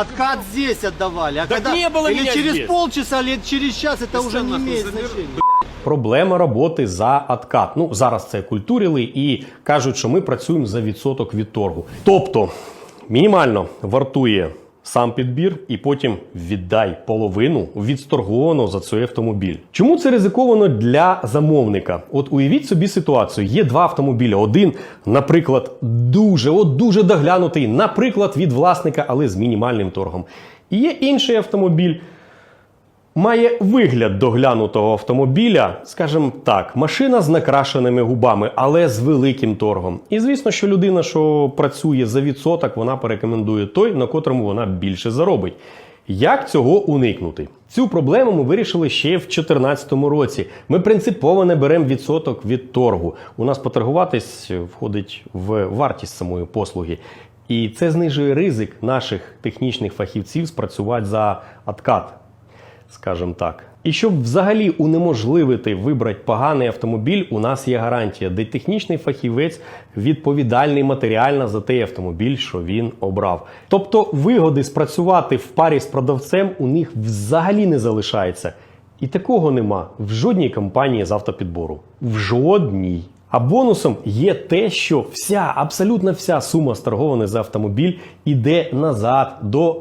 Откат здесь отдавали. А Так когда не было или меня через здесь. полчаса, или через час, это уже не имеет значения. Проблема роботи за откат. Ну зараз це культурили і кажуть, що ми працюємо за відсоток від торгу. Тобто мінімально вартує сам підбір, і потім віддай половину відсторговано за цей автомобіль. Чому це ризиковано для замовника? От уявіть собі ситуацію: є два автомобілі. Один, наприклад, дуже, от дуже доглянутий, наприклад, від власника, але з мінімальним торгом. І є інший автомобіль має вигляд доглянутого автомобіля, скажімо так, машина з накрашеними губами, але з великим торгом. І звісно, що людина, що працює за відсоток, вона порекомендує той, на котрому вона більше заробить. Як цього уникнути? Цю проблему ми вирішили ще в 2014 році. Ми принципово не беремо відсоток від торгу. У нас поторгуватись входить в вартість самої послуги. І це знижує ризик наших технічних фахівців спрацювати за откат скажімо так. І щоб взагалі унеможливити вибрати поганий автомобіль, у нас є гарантія, де технічний фахівець відповідальний матеріально за той автомобіль, що він обрав. Тобто вигоди спрацювати в парі з продавцем у них взагалі не залишається. І такого нема в жодній компанії з автопідбору. В жодній. А бонусом є те, що вся, абсолютно вся сума сторгованих за автомобіль іде назад до